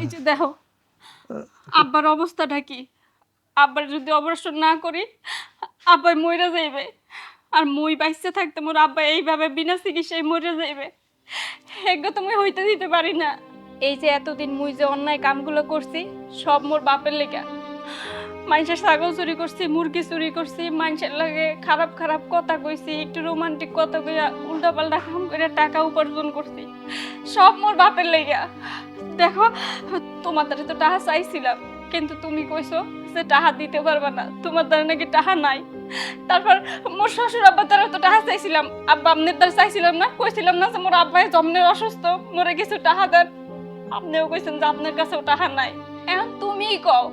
এই যে দেখো, আব্বার অবস্থাটা কি? আব্বার যদি অপারেশন না করি, আব্বাই মরে যাইবে। আর মই বাইসে থাকতে মোর আব্বা এইভাবে বিনা চিকিৎসায় মরে যাইবে। এগুলো তো মুই হইতে দিতে পারি না। এই যে এতদিন মুই যে অন্যায় কামগুলো করছি, সব মোর বাপের লেগা। মানুষের ছাগল চুরি করছি, মুরগি চুরি করছি, মানুষের লাগে খারাপ খারাপ কথা কইছি, একটু রোমান্টিক কথা কইয়া উল্টা পাল্টা কাম করে টাকা উপার্জন করছি। সব মোর বাপের লেগা। দেখো তোমার দ্বারা তো টাহা চাইছিলাম, কিন্তু তুমি কইছো যে টাহা দিতে পারবে না, তোমার দ্বারা নাকি টাহা নাই। তারপর মোর শ্বশুর আব্বার দ্বারা তো টাহা চাইছিলাম, আব্বা আমনের দ্বারা চাইছিলাম না, কইছিলাম না যে মোর আব্বাই জমনের অসুস্থ, মোরে কিছু টাহা দেন। আপনিও কইছেন যে আপনার কাছেও টাহা নাই। এখন তুমিই কও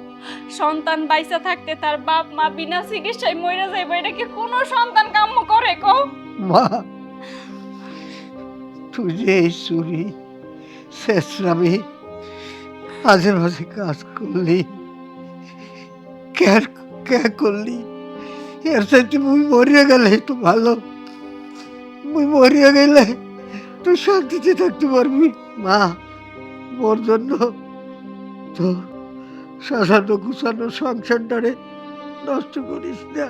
সন্তান বাইসা থাকতে তার বাপ মা বিনা চিকিৎসায় মরে যাইবে, এটা কি কোনো সন্তান কাম্য করে কও মা, তুই যে চুরি শেষরামি মাঝে মাঝে কাজ করলি কেন কে করলি, এর সাথে মুই মরিয়া গেলে তো ভালো। মুই মরিয়া গেলে তুই শান্তিতে থাকতে পারবি। মা, মোর জন্য তো সাজানো গুছানো সংসারটারে নষ্ট করিস না।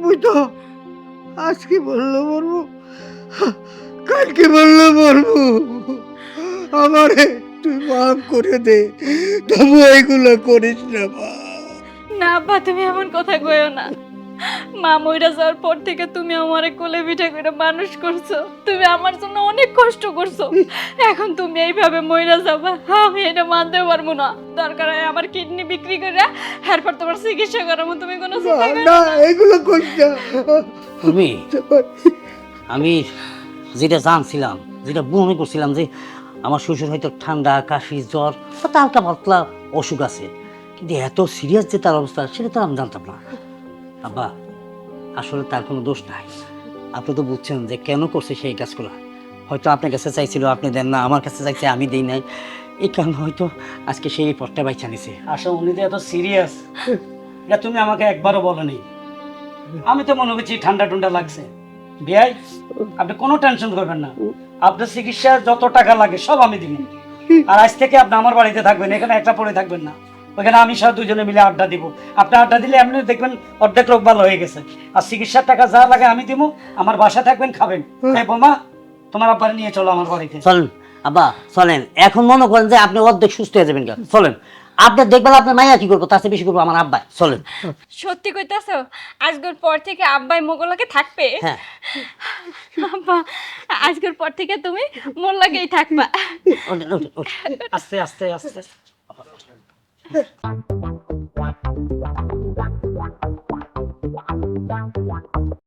মুই তো আজকে বলল মরবো, কালকে বলল বলব আমারে তুই মাফ করে দে, তবু এগুলো করিস না বা না বা তুমি এমন কথা কইও না। মা মইরা যাওয়ার পর থেকে তুমি আমারে কোলে পিঠে করে মানুষ করছ। তুমি আমার জন্য অনেক কষ্ট করছ। এখন তুমি এইভাবে মইরা যাবা আমি এটা মানতে পারব না। দরকার হয় আমার কিডনি বিক্রি করে এরপর তোমার চিকিৎসা করাবো তুমি কোনো না, চিন্তা করো না এগুলো করিস না। তুমি আমি যেটা জানছিলাম যেটা মনে করছিলাম যে আমার শ্বশুর হয়তো ঠান্ডা কাশি জ্বর বা হালকা পাতলা অসুখ আছে। কিন্তু এত সিরিয়াস যে তার অবস্থা সেটা তো আমি জানতাম না। আব্বা, আসলে তার কোনো দোষ নাই। আপনি তো বুঝছেন যে কেন করছে সেই কাজগুলো। হয়তো আপনার কাছে চাইছিল, আপনি দেন না, আমার কাছে চাইছে, আমি দেই নাই। এই কারণে হয়তো আজকে সেই রিপোর্টটা বাইচা নিছে। আসলে উনি তো এত সিরিয়াস। এটা তুমি আমাকে একবারও বলনি। আমি তো মনে করছি ঠান্ডা ঠান্ডা লাগছে। বিয়াই, আপনি কোনো টেনশন করবেন না। আপনার চিকিৎসা যত টাকা লাগে, সব আমি দিব। আর আজ থেকে আপনি আমার বাড়িতে থাকবেন, এখানে একটা পড়ে থাকবেন না। ওখানে আমি সহ দুজনে মিলে আড্ডা দিব। আপনি আড্ডা দিলে এমনি দেখবেন অর্ধেক রোগ ভালো হয়ে গেছে। আর চিকিৎসার টাকা যা লাগে আমি দিব আমার বাসা থাকবেন খাবেন। বোমা তোমার আব্বার নিয়ে চলো আমার বাড়িতে। চলেন আব্বা চলেন। এখন মনে করেন যে আপনি অর্ধেক সুস্থ হয়ে যাবেন কেন চলেন। আপনি দেখবেন আপনার মাইয়া কি করব তার চেয়ে বেশি করব আমার আব্বা চলেন। সত্যি কইতাছো? আজকের পর থেকে আব্বাই মোগলাকে থাকবে? হ্যাঁ। আব্বা আজকের পর থেকে তুমি মোর লাগেই থাকবা। আস্তে আস্তে আস্তে। Thank you.